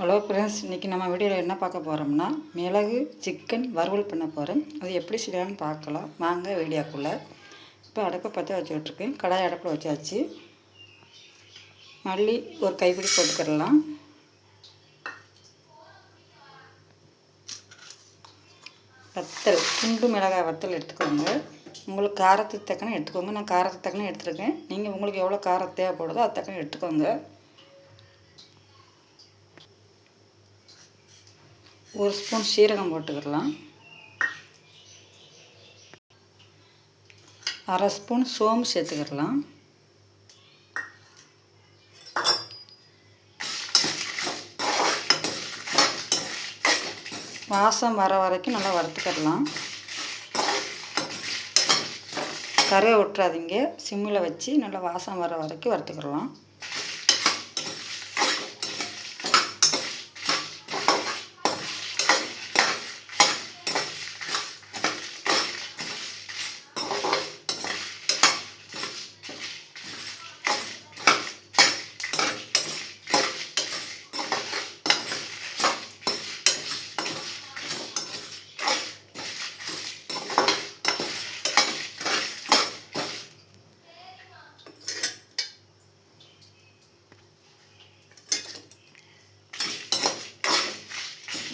Hello friends இன்றைக்கி நம்ம வீடியோவில் என்ன பார்க்க போகிறோம்னா மிளகு சிக்கன் வறுவல் பண்ண போகிறோம் அது எப்படி செய்யலாம்னு பார்க்கலாம். வாங்க வீடியோக்குள்ளே. இப்போ அடுப்பை பற்ற வச்சு விட்ருக்கேன் கடாய் அடுப்பில் வச்சாச்சு. மல்லி ஒரு கைப்பிடி போட்டுக்கிடலாம். வத்தல் குண்டு மிளகாய் வத்தல் எடுத்துக்கோங்க. உங்களுக்கு காரத்துக்கு தக்கன எடுத்துக்கோங்க. நான் காரத்துக்கு தக்கன எடுத்துருக்கேன். நீங்கள் உங்களுக்கு எவ்வளோ காரம் தேவைப்படுதோ அது தக்கன எடுத்துக்கோங்க. ஒரு ஸ்பூன் சீரகம் போட்டுக்கிடலாம் அரை ஸ்பூன் சோம்பு சேர்த்துக்கிடலாம் வாசம் வர வரைக்கும் நல்லா வறுத்துக்கிடலாம் கருவை விட்டுறாதீங்க. சிம்மில் வச்சு நல்லா வாசம் வர வரைக்கும் வறுத்துக்கிடலாம்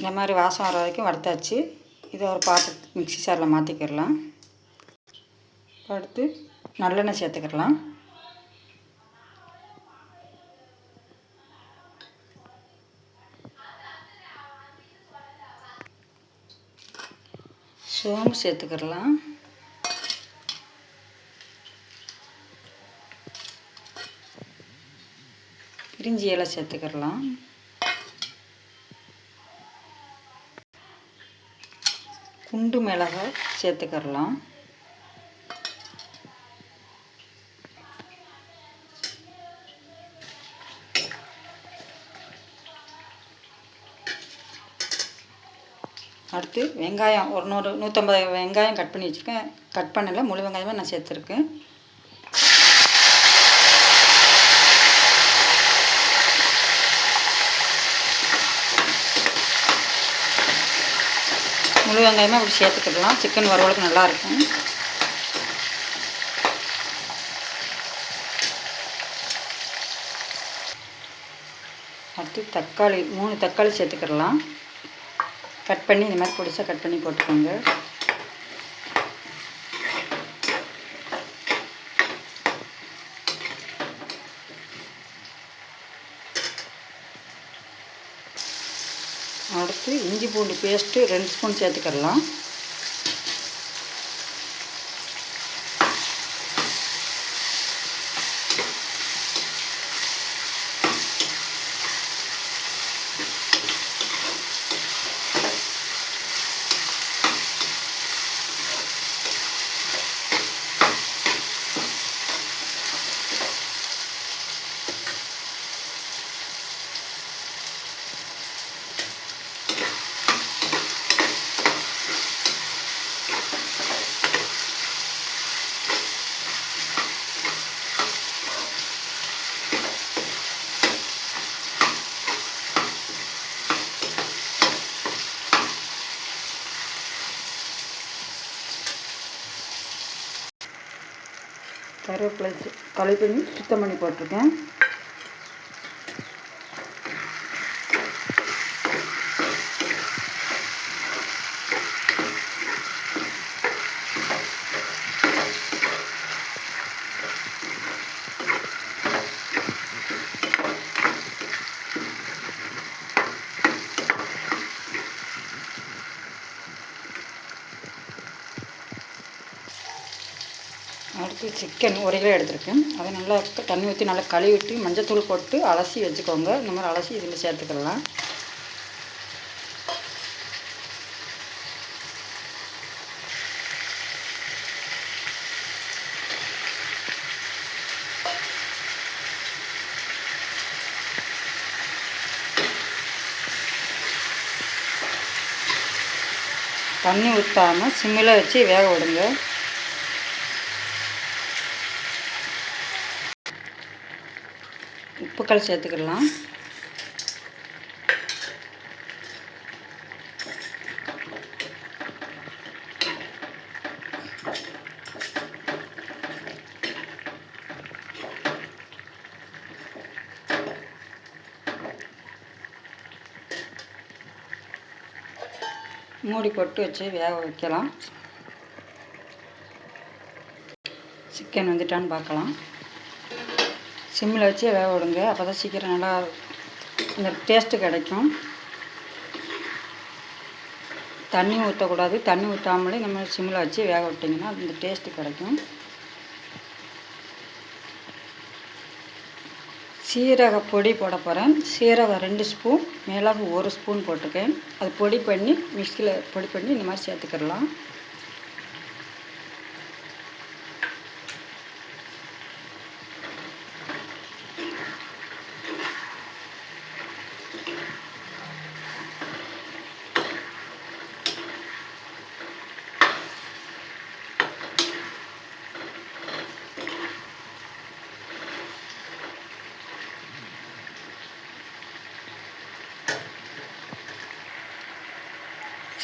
இந்த மாதிரி வாசம் வர வரைக்கும் வறுத்தாச்சு. இதை ஒரு பாத்திர மிக்சி சாரில் மாற்றிக்கிடலாம் அடுத்து நல்லெண்ணெய் சேர்த்துக்கிடலாம். சோம்பு சேர்த்துக்கிடலாம். பிரிஞ்சி இலை சேர்த்துக்கிடலாம். குண்டு மிளகாய் சேர்த்துக்கிறலாம். அடுத்து வெங்காயம் ஒரு நூறு நூற்றம்பது வெங்காயம் கட் பண்ணி வச்சுருக்கேன். கட் பண்ணலை முழு வெங்காயமாக நான் சேர்த்துருக்கேன். வெங்காயமாக அப்படி சேர்த்துக்கிடலாம். சிக்கன் வறுவலுக்கு நல்லாயிருக்கும். அடுத்து தக்காளி மூணு தக்காளி சேர்த்துக்கிடலாம். கட் பண்ணி இந்த மாதிரி பொடிசாக கட் பண்ணி போட்டுக்கோங்க. இஞ்சி பூண்டு பேஸ்ட்டு ரெண்டு ஸ்பூன் சேர்த்துக்கிடலாம் கருவேப்பிலை களை பண்ணி சுத்தம் பண்ணி போட்டிருக்கேன். அடுத்து சிக்கன் ஒரு கிலோ எடுத்துருக்கேன். அதை நல்லா தண்ணி ஊற்றி நல்லா கழுவிட்டு மஞ்சத்தூள் போட்டு அலசி வச்சுக்கோங்க. இந்த மாதிரி அலசி இதில் சேர்த்துக்கலாம். தண்ணி ஊற்றாமல் சிம்மில் வச்சு வேக விடுங்க. உப்புக்கள் சேர்த்துக்கிடலாம். மூடி போட்டு வச்சு வேக வைக்கலாம். சிக்கன் வந்துட்டான்னு பார்க்கலாம். சிம்மில் வச்சு வேக விடுங்க. அப்போ தான் சீக்கிரம் நல்லா இந்த டேஸ்ட்டு கிடைக்கும். தண்ணி ஊற்றக்கூடாது. தண்ணி ஊற்றாமலே நம்ம சிம்மில் வச்சு வேக விட்டிங்கன்னா அந்த டேஸ்ட்டு கிடைக்கும். சீரக பொடி போட போகிறேன் சீரகம் ரெண்டு ஸ்பூன் மிளகு ஒரு ஸ்பூன் போட்டிருக்கேன். அது பொடி பண்ணி மிக்சியில் பொடி பண்ணி இந்த மாதிரி சேர்த்துக்கிடலாம்.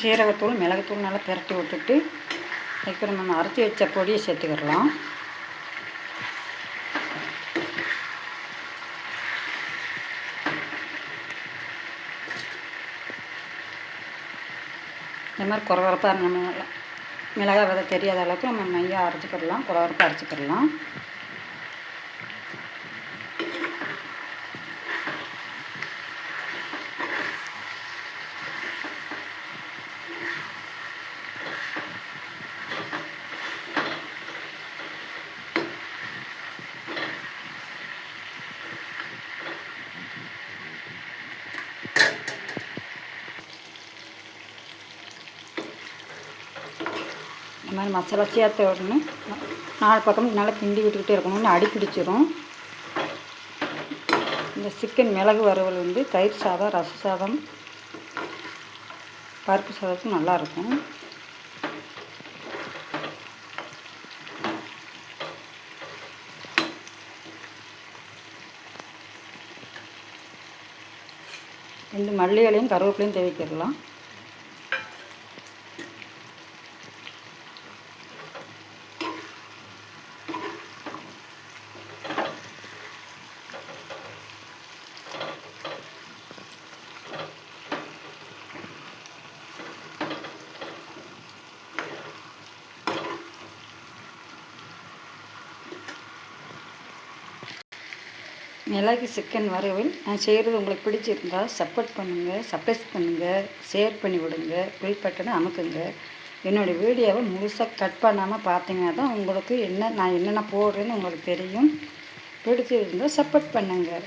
சீரகத்தூள் மிளகுத்தூள் நல்லா திரட்டி விட்டுட்டு அதுக்கப்புறம் நம்ம அரைச்சி வச்ச பொடியை சேர்த்துக்கிடலாம். இந்த மாதிரி குறவரப்பாக நம்ம மிளகாய் விதை தெரியாத அளவுக்கு நம்ம மையாக அரைச்சிக்கிடலாம் குறவரப்பாக அரைச்சிக்கிடலாம். இந்த மாதிரி மசாலா சேர்த்த உடனே நாலு பக்கம் நல்லா கிண்டி விட்டுக்கிட்டே இருக்கணும்னு அடி பிடிச்சிரும். இந்த சிக்கன் மிளகு வறுவல் வந்து தயிர் சாதம் ரச சாதம் பருப்பு சாதத்துக்கு நல்லாயிருக்கும் ரெண்டு மல்லி இலையும் கருவேப்பிலையும் தேவைக்கிடலாம் மிளகு சிக்கன் வறுவல் நான் செய்கிறது உங்களுக்கு பிடிச்சிருந்தா சப்போர்ட் பண்ணுங்கள் சப்ரைஸ் பண்ணுங்கள் ஷேர் பண்ணி விடுங்க பில் பட்டனை அமுக்குங்க. என்னோடய வீடியோவை முழுசாக கட் பண்ணாமல் பார்த்தீங்கன்னா தான் உங்களுக்கு என்ன நான் என்னென்ன போடுறேன்னு உங்களுக்கு தெரியும். பிடிச்சிருந்தால் சப்போர்ட் பண்ணுங்கள்